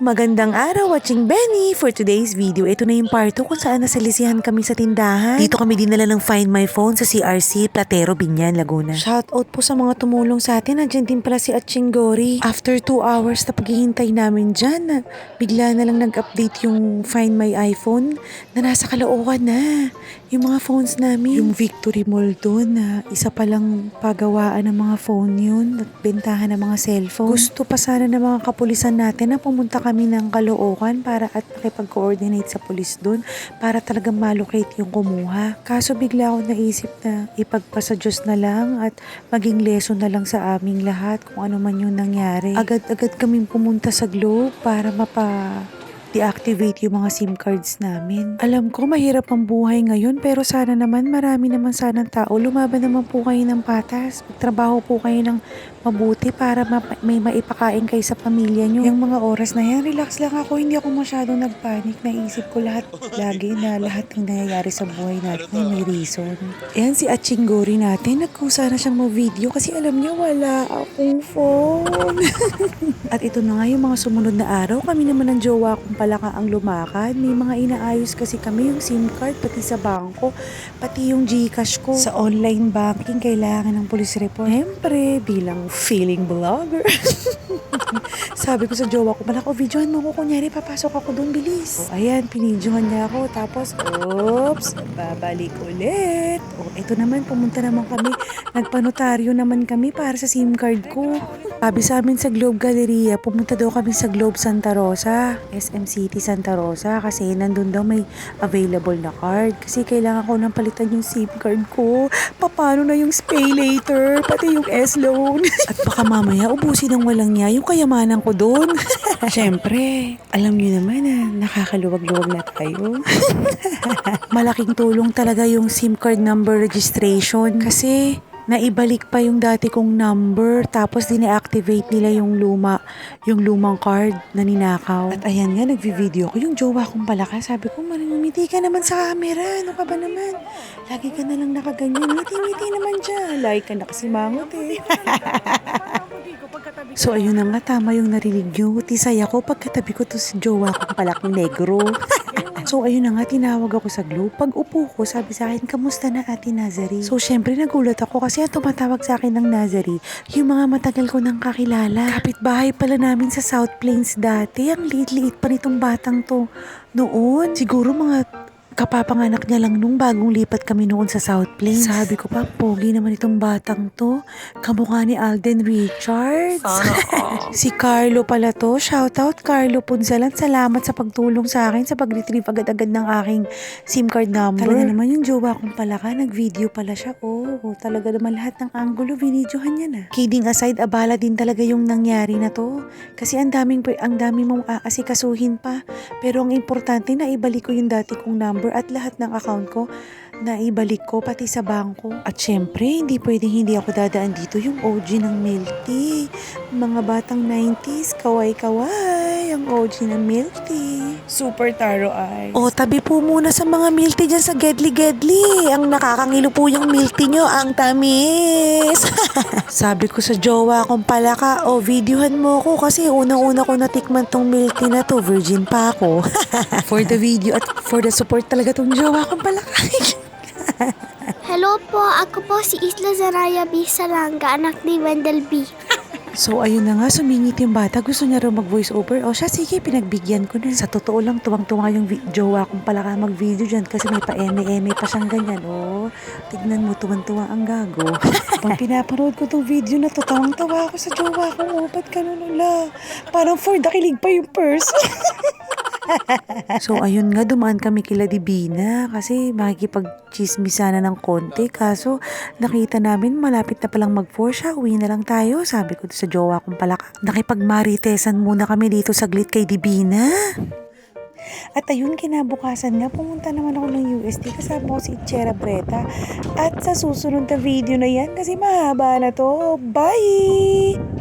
Magandang araw, watching Benny! For today's video, ito na yung part 2 kung saan nasalisihan kami sa tindahan. Dito kami dinala ng Find My Phone sa CRC, Platero, Binyan, Laguna. Shoutout po sa mga tumulong sa atin. Nandiyan din pala si Atching Gori. After 2 hours na paghihintay namin dyan, bigla na lang nag-update yung Find My iPhone na nasa Caloocan na. Yung mga phones namin. Yung Victory Mall doon na isa palang pagawaan ng mga phone yun at bentahan ng mga cellphone. Gusto pa sana ng mga kapulisan natin na pumunta kami ng Caloocan para at makipag-coordinate sa pulis doon para talagang malocate yung kumuha. Kaso bigla ako naisip na ipagpasa Diyos na lang at maging lesson na lang sa aming lahat kung ano man yung nangyari. Agad-agad kaming pumunta sa Globe para mapa deactivate yung mga SIM cards namin. Alam ko mahirap ang buhay ngayon pero sana naman marami naman sanang tao. Lumaban naman po kayo ng patas. Magtrabaho po kayo ng mabuti para ma- may maipakain kayo sa pamilya nyo. Yung mga oras na yan, relax lang ako. Hindi ako masyadong nagpanik. Naisip ko lahat lagi na lahat ng nangyayari sa buhay natin ay may reason. Ayan si Aching Gori natin. Nagkusa na siyang ma-video kasi alam niya wala akong phone. At ito na nga yung mga sumunod na araw. Kami naman ng jowa kong palaka ang lumakad. May mga inaayos kasi kami yung SIM card, pati sa bangko, pati yung Gcash ko. Sa online banking, kailangan ng police report. Siyempre, bilang feeling vlogger. Sabi ko sa jowa ko, malako, videohan mo ko. Kunyari, papasok ako doon, bilis. O, ayan, pinidyohan niya ako. Tapos, oops, babalik ulit. O, ito naman, pumunta naman kami. Nagpanotaryo naman kami para sa SIM card ko. Sabi sa amin sa Globe Galleria, pumunta daw kami sa Globe Santa Rosa, SM City Santa Rosa kasi nandun daw may available na card. Kasi kailangan ko nang palitan yung SIM card ko. Paano na yung pay later, pati yung S-loan. At baka mamaya ubusin ng walang niya yung kayamanan ko doon. Siyempre, alam niyo naman na nakakaluwag-luwag na tayo. Malaking tulong talaga yung SIM card number registration kasi naibalik pa yung dati kong number tapos dine-activate nila yung luma yung lumang card na ninakaw. At ayan nga, nagvi-video ko yung jowa kong palaka. Sabi ko, manumiti ka naman sa camera. Ano ka ba naman? Lagi ka na lang nakaganyan. Ngiti-ngiti naman dyan. Like ka na kasi mangot eh. So ayun na nga, tama yung narinig nyo. Tisay ako pagkatabi ko to si jowa kong palaking negro. so ayun na nga, tinawag ako sa Globe. Pag upo ko, sabi sa akin, kamusta na ate Nazari? So syempre nagulat ako kasi ang tumatawag sa akin ng Nazari, yung mga matagal ko nang kakilala. Kapitbahay pala namin sa South Plains dati. Ang liit-liit pa nitong batang to. Noon, siguro mga kapapanganak niya lang nung bagong lipat kami noon sa South Plains. Sabi ko pa, pogi naman itong batang to. Kamukha ni Alden Richards. si Carlo pala to. Shoutout Carlo Punsalan. Salamat sa pagtulong sa akin sa pag-retrieve agad-agad ng aking SIM card number. Talaga naman yung jowa kong pala ka. Nag-video pala siya. Oh, talaga naman lahat ng angulo, binidyohan niya na. Kidding aside, abala din talaga yung nangyari na to. Kasi ang daming, ang daming mong aasikasuhin pa. Pero ang importante na ibalik ko yung dati kong number at lahat ng account ko na ibalik ko pati sa bangko. At syempre, hindi pwedeng hindi ako dadaan dito yung OG ng milk tea. Mga batang 90s, kaway-kaway, ang OG ng milk tea. Super taro eyes. O, tabi po muna sa mga milk tea dyan sa Gedli Gedli. Ang nakakangilo po yung milk tea nyo, ang tamis. Sabi ko sa jowa kong pala ka, o videohan mo ko kasi unang-una ko natikman tong milk tea na to, virgin pa ako. for the video at for the support talaga tong jowa kong pala ka. Hello po, ako po si Isla Zaraya B. Salanga, anak ni Wendell B. So ayun na nga, sumingit yung bata. Gusto niya raw mag-voice over. O siya, sige, pinagbigyan ko na. Sa totoo lang, tuwang-tuwa yung jowa kung pala ka mag-video dyan kasi may pa-eme-eme pa siyang ganyan. O, tignan mo, tuwang-tuwa ang gago. Pag pinapanood ko tong video na to, tawang-tawa ako sa jowa ko. O, ba't ganun ula? Parang for the kilig pa yung purse. so ayun nga, dumaan kami kila Divina kasi makikipag-chismisana ng konti. Kaso nakita namin malapit na palang mag-4 siya. Uwi na lang tayo. Sabi ko sa jowa kong palaka. Nakipagmaritesan muna kami dito saglit kay Divina. At ayun, kinabukasan nga, pumunta naman ako ng UST kasama ko si Chera Breta. At sa susunod na video na yan, kasi mahaba na to. Bye!